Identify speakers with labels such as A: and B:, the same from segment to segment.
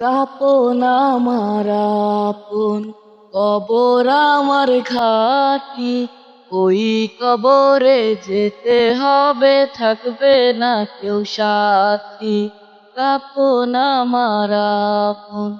A: কাপন আমার আপন, কবর আমার ঘাটি। ওই কবরে যেতে হবে, থাকবে না কেউ সাথী। কাপন আমার আপন,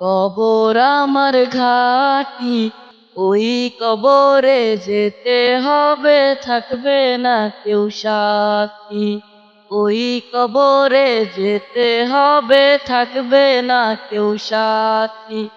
A: কবর আমার ঘাটি। ওই কবরে যেতে হবে, থাকবে না কেউ সাথী। ওই কবরে যেতে হবে, থাকবে না কেউ সাথী।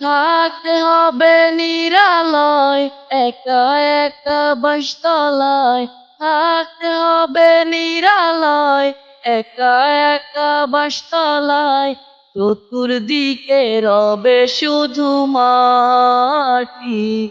A: থাকতে হবে নিরালয়, একা একা বাসতলায়। থাকতে হবে নিরালয়, একা একা বাসতলায়। চতুর্দিকে রবে শুধু মাটি।